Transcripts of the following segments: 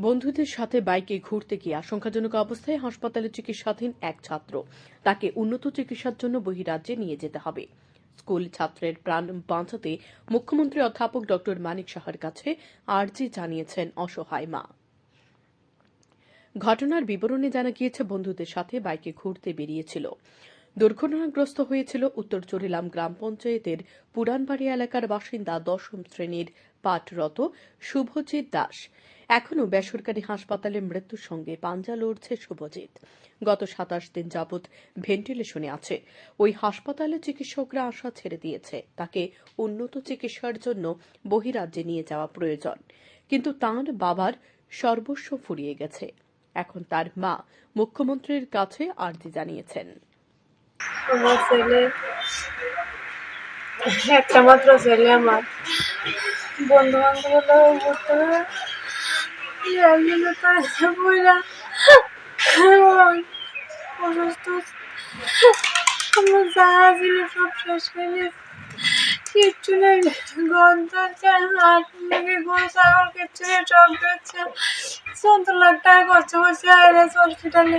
বন্ধুদের সাথে বাইকে ঘুরতে গিয়ে আশঙ্কাজনক অবস্থায় হাসপাতালে চিকিৎসাধীন এক ছাত্র। তাকে উন্নত চিকিৎসার জন্য বহিরাজ্যে নিয়ে যেতে হবে। স্কুল ছাত্রের প্রাণ বাঁচাতে মুখ্যমন্ত্রী অধ্যাপক ড মানিক সাহার কাছে আর্জি জানিয়েছেন অসহায় মা। ঘটনার বিবরণে জানা গিয়েছে, বন্ধুদের সাথে বাইকে ঘুরতে বেরিয়েছিল। দুর্ঘটনাগ্রস্ত হয়েছিল উত্তর চরিলাম গ্রাম পঞ্চায়েতের পুরানবাড়ি এলাকার বাসিন্দা দশম শ্রেণির পাঠরত শুভজিৎ দাস। এখনও বেসরকারি হাসপাতালে মৃত্যুর সঙ্গে পাঞ্জা লড়ছে শুভজিৎ। গত সাতাশ দিন যাবৎ ভেন্টিলেশনে আছে। ওই হাসপাতালে চিকিৎসকরা আশা ছেড়ে দিয়েছে, তাকে উন্নত চিকিৎসার জন্য বহিরাজ্যে নিয়ে যাওয়া প্রয়োজন। কিন্তু তাঁর বাবার সর্বস্ব ফুরিয়ে গেছে। এখন তার মা মুখ্যমন্ত্রীর কাছে আর্জি জানিয়েছেন। আমার ছেলে, একটা মাত্র ছেলে আমার। বন্ধু বান্ধব হবে একদিনে তো বইরা অসুস্থ আমার যা ছিল সব শেষ হয়ে কিচ্ছু নেই গন্ধ হচ্ছে হাট মুরগি গরু ছাগল কিচ্ছু নেই সব যাচ্ছে সত্তর লাখ টাকা খরচ করছে আইএলএস হসপিটালে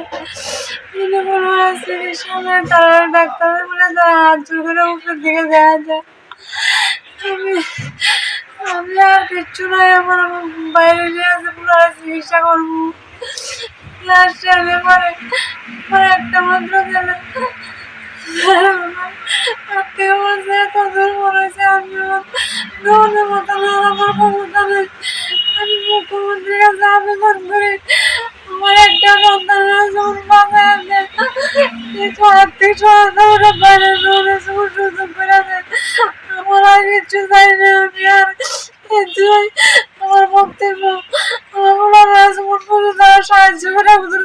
দিনে কোনো চিকিৎসা তারা ডাক্তার বলে তারা হাত জোর করে উপরের দিকে দেখা যায় আমি আমি আর কিচ্ছু নাই আমার বাইরে নিয়ে আছে পুরো চিকিৎসা করব লাস্টে আমি পরে পরে একটা মাত্র গেলে আত্মীয় বলছে এত আমি মতো না আমার ক্ষমতা নেই আমি মুখ্যমন্ত্রীর কাছে আবেদন করি আমার একটা সন্তান আর্থিক সহায়তা বাইরে আমার বক্তব্য আমার রাজমুট পুজো তারা সাহায্য করে আমাদের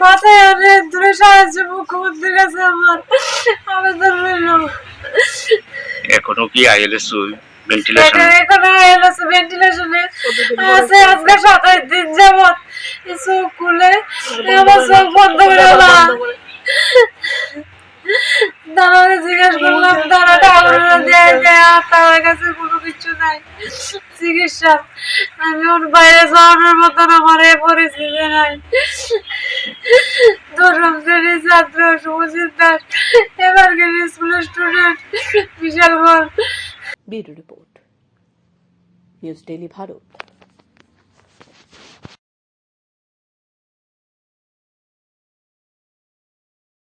বাসায় আনে দূরে সাহায্য মুখ্যমন্ত্রীর কাছে আমার আবেদন রইল। এখনও কি আইএলএস ভেন্টিলেশন এখানে এখানে ভেন্টিলেশনে আছে আজকে সাতাশ দিন যাবত চোখ খুলে আমার চোখ বন্ধ করে দাঁড়াতে জিজ্ঞেস করলাম দাঁড়াটা দেয় দেয় আর তার কাছে কোনো কিছু নাই। চিকিৎসা। আমি ওর বাইরে যাওয়ানোর মতন আমার এ পরিস্থিতি নাই। দশম শ্রেণির ছাত্র, শুভজিৎ দাস, এবার গেলে স্কুলের স্টুডেন্ট বিশাল বল। Bureau report. News daily Bharat.